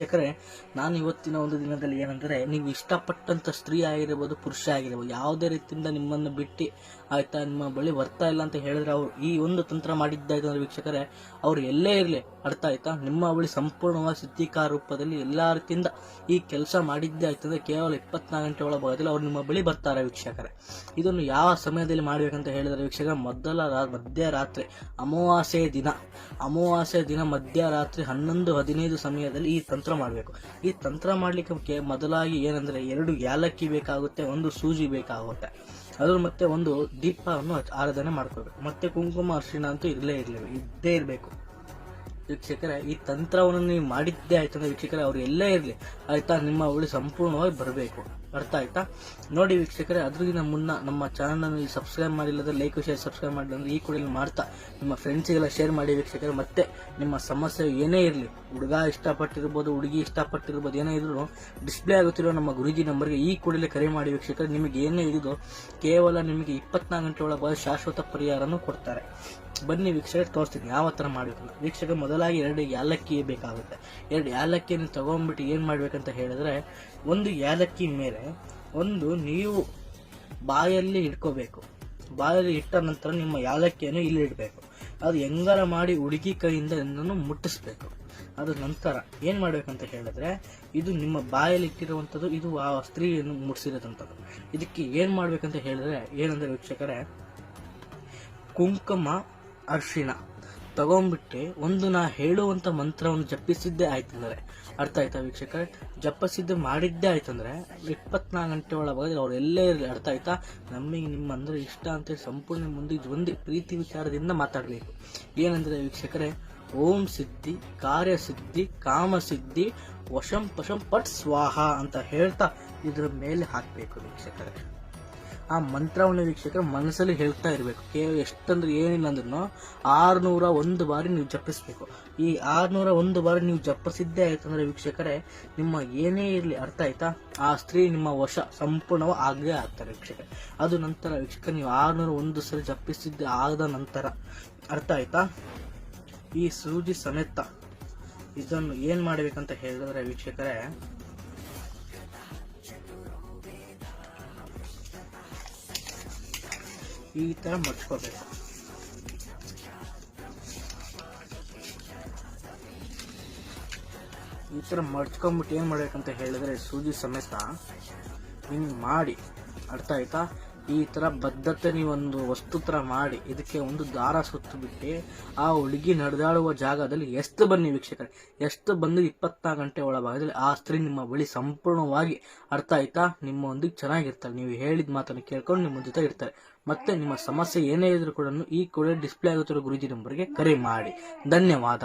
ಯಾಕಂದ್ರೆ ನಾನು ಇವತ್ತಿನ ಒಂದು ದಿನದಲ್ಲಿ ಏನಂದ್ರೆ, ನೀವು ಇಷ್ಟಪಟ್ಟಂತ ಸ್ತ್ರೀ ಆಗಿರ್ಬೋದು, ಪುರುಷ ಆಗಿರ್ಬೋದು, ಯಾವುದೇ ರೀತಿಯಿಂದ ನಿಮ್ಮನ್ನು ಬಿಟ್ಟು ಆಯ್ತಾ, ನಿಮ್ಮ ಬಳಿ ಬರ್ತಾ ಇಲ್ಲ ಅಂತ ಹೇಳಿದ್ರೆ ಅವರು ಈ ಒಂದು ತಂತ್ರ ಮಾಡಿದ್ದಾಯ್ತು ವೀಕ್ಷಕರೇ, ಅವ್ರು ಎಲ್ಲೇ ಇರಲಿ, ಅರ್ಥ ಆಯ್ತಾ? ನಿಮ್ಮ ಬಳಿ ಸಂಪೂರ್ಣವಾಗಿ ಸಿದ್ಧಿಕಾರ ರೂಪದಲ್ಲಿ ಎಲ್ಲ ರೀತಿಯಿಂದ ಈ ಕೆಲಸ ಮಾಡಿದ್ದೇ ಆಯ್ತು ಅಂದ್ರೆ ಕೇವಲ ಇಪ್ಪತ್ನಾಲ್ಕು ಗಂಟೆ ಒಳಭಾಗದಲ್ಲಿ ಅವ್ರು ನಿಮ್ಮ ಬಳಿ ಬರ್ತಾರೆ ವೀಕ್ಷಕರೆ. ಇದನ್ನು ಯಾವ ಸಮಯದಲ್ಲಿ ಮಾಡ್ಬೇಕಂತ ಹೇಳಿದರೆ ವೀಕ್ಷಕ ಮೊದಲ ರಾ- ಮಧ್ಯರಾತ್ರಿ, ಅಮಾವಾಸ್ಯೆ ದಿನ. ಅಮಾವಾಸ್ಯೆ ದಿನ ಮಧ್ಯರಾತ್ರಿ ಹನ್ನೊಂದು ಹದಿನೈದು ಸಮಯದಲ್ಲಿ ಈ ತಂತ್ರ ಮಾಡಬೇಕು. ಈ ತಂತ್ರ ಮಾಡಲಿಕ್ಕೆ ಮೊದಲಾಗಿ ಏನಂದರೆ ಎರಡು ಯಾಲಕ್ಕಿ ಬೇಕಾಗುತ್ತೆ, ಒಂದು ಸೂಜಿ ಬೇಕಾಗುತ್ತೆ. ಅದ್ರ ಮತ್ತೆ ಒಂದು ದೀಪವನ್ನು ಆರಾಧನೆ ಮಾಡ್ಕೋಬೇಕು ಮತ್ತೆ ಕುಂಕುಮ ಅರಿಶಿಣ ಅಂತೂ ಇರಲೇ ಇರಲಿ ಇದ್ದೇ ಇರಬೇಕು. ವೀಕ್ಷಕರೇ, ಈ ತಂತ್ರವನ್ನು ನೀವು ಮಾಡಿದ್ದೇ ಆಯ್ತು ವೀಕ್ಷಕರೇ, ಅವ್ರು ಎಲ್ಲೇ ಇರಲಿ, ಆಯ್ತಾ? ನಿಮ್ಮ ಹುಳಿ ಸಂಪೂರ್ಣವಾಗಿ ಬರಬೇಕು. ಅರ್ಥ ಆಯ್ತಾ? ನೋಡಿ ವೀಕ್ಷಕರೇ ಅದ್ರಿಗಿಂತ ಮುನ್ನ ನಮ್ಮ ಚಾನಲ್ ಅನ್ನು ಸಬ್ಸ್ಕ್ರೈಬ್ ಮಾಡಿಲ್ಲದ್ರೆ ಲೈಕ್ ಶೇರ್ ಸಬ್ಸ್ಕ್ರೈಬ್ ಮಾಡಿಲ್ಲ ಅಂದ್ರೆ ಈ ಕೂಡ ಮಾಡ್ತಾ ನಿಮ್ಮ ಫ್ರೆಂಡ್ಸಿಗೆಲ್ಲ ಶೇರ್ ಮಾಡಿ ವೀಕ್ಷಕರೇ. ಮತ್ತೆ ನಿಮ್ಮ ಸಮಸ್ಯೆ ಏನೇ ಇರಲಿ, ಹುಡುಗ ಇಷ್ಟಪಟ್ಟಿರ್ಬೋದು, ಹುಡುಗಿ ಇಷ್ಟಪಟ್ಟಿರ್ಬೋದು, ಏನೇ ಇದ್ರು ಡಿಸ್ಪ್ಲೇ ಆಗುತ್ತಿರೋ ನಮ್ಮ ಗುರುಜಿ ನಂಬರ್ಗೆ ಈ ಕೂಡಲೇ ಕರೆ ಮಾಡಿ ವೀಕ್ಷಕರೇ. ನಿಮಗೆ ಏನೇ ಇದು ಕೇವಲ ನಿಮಗೆ ಇಪ್ಪತ್ನಾಲ್ಕು ಗಂಟೆ ಒಳಗೆ ಶಾಶ್ವತ ಪರಿಹಾರನೂ ಕೊಡ್ತಾರೆ. ಬನ್ನಿ ವೀಕ್ಷಕರು, ತೋರಿಸ್ತೀನಿ ಯಾವ ಥರ ಮಾಡಬೇಕು ವೀಕ್ಷಕ ಮೊದಲಾಗಿ ಎರಡು ಯಾಲಕ್ಕಿ ಬೇಕಾಗುತ್ತೆ. ಎರಡು ಯಾಲಕ್ಕಿಯನ್ನು ತಗೊಂಡ್ಬಿಟ್ಟು ಏನು ಮಾಡ್ಬೇಕಂತ ಹೇಳಿದ್ರೆ, ಒಂದು ಯಾಲಕ್ಕಿ ಮೇಲೆ ಒಂದು ನೀವು ಬಾಯಲ್ಲಿ ಇಟ್ಕೋಬೇಕು. ಬಾಯಲ್ಲಿ ಇಟ್ಟ ನಂತರ ನಿಮ್ಮ ಯಾಲಕ್ಕಿಯನ್ನು ಇಲ್ಲಿ ಇಡಬೇಕು. ಅದು ಹೆಂಗಾರ ಮಾಡಿ ಹುಡುಗಿ ಕೈಯಿಂದ ಮುಟ್ಟಿಸ್ಬೇಕು. ಅದು ನಂತರ ಏನು ಮಾಡ್ಬೇಕಂತ ಹೇಳಿದ್ರೆ, ಇದು ನಿಮ್ಮ ಬಾಯಲ್ಲಿ ಇಟ್ಟಿರುವಂಥದ್ದು ಇದು ಆ ಸ್ತ್ರೀಯನ್ನು ಮುಟ್ಟಿಸಿರೋದಂಥದ್ದು ಇದಕ್ಕೆ ಏನು ಮಾಡ್ಬೇಕಂತ ಹೇಳಿದ್ರೆ, ಏನಂದ್ರೆ ವೀಕ್ಷಕರೇ, ಕುಂಕುಮ ಅರಿಶಿಣ. ತಗೊಂಡ್ಬಿಟ್ಟು ಒಂದು ನಾ ಹೇಳುವಂತ ಮಂತ್ರವನ್ನು ಜಪಿಸಿದ್ದೇ ಆಯ್ತಂದ್ರೆ ಅರ್ಥ ಆಯ್ತಾ ವೀಕ್ಷಕರೇ? ಜಪಿಸಿದ್ದು ಮಾಡಿದ್ದೇ ಆಯ್ತಂದ್ರೆ ಇಪ್ಪತ್ನಾಲ್ಕು ಗಂಟೆ ಒಳಗೆ ಅವ್ರು ಎಲ್ಲೇ ಇರಲಿ. ಅರ್ಥ ಆಯ್ತಾ? ನಮಗೆ ನಿಮ್ಮ ಅಂದ್ರೆ ಇಷ್ಟ ಅಂತೇಳಿ ಸಂಪೂರ್ಣ ಮುಂದೆ ಒಂದು ಪ್ರೀತಿ ವಿಚಾರದಿಂದ ಮಾತಾಡಬೇಕು. ಏನಂದ್ರೆ ವೀಕ್ಷಕರೇ, ಓಂ ಸಿದ್ಧಿ, ಕಾರ್ಯ ಕಾಮಸಿದ್ಧಿ ಕಾಮ ಸಿದ್ಧಿ, ವಶಂ ಪಶಂ ಪಟ್ ಸ್ವಾಹ ಅಂತ ಹೇಳ್ತಾ ಇದ್ರ ಮೇಲೆ ಹಾಕಬೇಕು ವೀಕ್ಷಕರೇ. ಆ ಮಂತ್ರವನ್ನು ವೀಕ್ಷಕರ ಮನಸ್ಸಲ್ಲಿ ಹೇಳ್ತಾ ಇರಬೇಕು. ಕೇವಲ ಎಷ್ಟಂದ್ರೆ ಏನಿಲ್ಲ ಅಂದ್ರೂ ಆರುನೂರ ಒಂದು ಬಾರಿ ನೀವು ಜಪ್ಪಿಸ್ಬೇಕು ಈ ಆರುನೂರ ಒಂದು ಬಾರಿ ನೀವು ಜಪ್ಪಿಸಿದ್ದೇ ಆಯ್ತು ಅಂದ್ರೆ ವೀಕ್ಷಕರೇ, ನಿಮ್ಮ ಏನೇ ಇರಲಿ ಅರ್ಥ ಆಯ್ತಾ? ಆ ಸ್ತ್ರೀ ನಿಮ್ಮ ವಶ ಸಂಪೂರ್ಣವಾಗಿ ಆಗೇ ಆಗ್ತಾರೆ ವೀಕ್ಷಕರೇ. ಅದು ನಂತರ ವೀಕ್ಷಕ ನೀವು ಆರುನೂರ ಒಂದು ಸರಿ ಜಪಿಸಿದ್ದೆ ಆದ ನಂತರ ಅರ್ಥ ಆಯ್ತಾ? ಈ ಸೂಜಿ ಸಮೇತ ಇದನ್ನು ಏನು ಮಾಡಬೇಕಂತ ಹೇಳಿದ್ರೆ ವೀಕ್ಷಕರೇ ಈ ಥರ ಮಡ್ಕೋಬೇಕು. ಈ ಥರ ಮಡ್ಕೊಂಬಿಟ್ಟು ಏನು ಮಾಡ್ಬೇಕಂತ ಹೇಳಿದ್ರೆ ಸೂಜಿ ಸಮೇತ ಹಿಂಗೆ ಮಾಡಿ. ಅರ್ಥ ಆಯ್ತಾ? ಈ ಥರ ಬದ್ಧತೆ ನೀವೊಂದು ವಸ್ತು ಥರ ಮಾಡಿ, ಇದಕ್ಕೆ ಒಂದು ದಾರ ಸುತ್ತು ಬಿಟ್ಟು ಆ ಹುಡುಗಿ ನಡೆದಾಡುವ ಜಾಗದಲ್ಲಿ ಎಷ್ಟು ಬನ್ನಿ ವೀಕ್ಷಕರೇ. ಎಷ್ಟು ಬಂದು ಇಪ್ಪತ್ನಾಲ್ಕು ಗಂಟೆ ಒಳಭಾಗದಲ್ಲಿ ಆ ಸ್ತ್ರೀ ನಿಮ್ಮ ಬಳಿ ಸಂಪೂರ್ಣವಾಗಿ ಅರ್ಥ ಆಯ್ತಾ? ನಿಮ್ಮೊಂದಿಗೆ ಚೆನ್ನಾಗಿರ್ತಾರೆ ನೀವು ಹೇಳಿದ ಮಾತನ್ನು ಕೇಳ್ಕೊಂಡು ನಿಮ್ಮ ಜೊತೆ ಇರ್ತಾರೆ. ಮತ್ತೆ ನಿಮ್ಮ ಸಮಸ್ಯೆ ಏನೇ ಇದ್ರೂ ಕೂಡ ಈ ಕೂಡ ಡಿಸ್ಪ್ಲೇ ಆಗುತ್ತಿರೋ ಗುರುಜಿ ನಂಬರ್ಗೆ ಕರೆ ಮಾಡಿ. ಧನ್ಯವಾದ.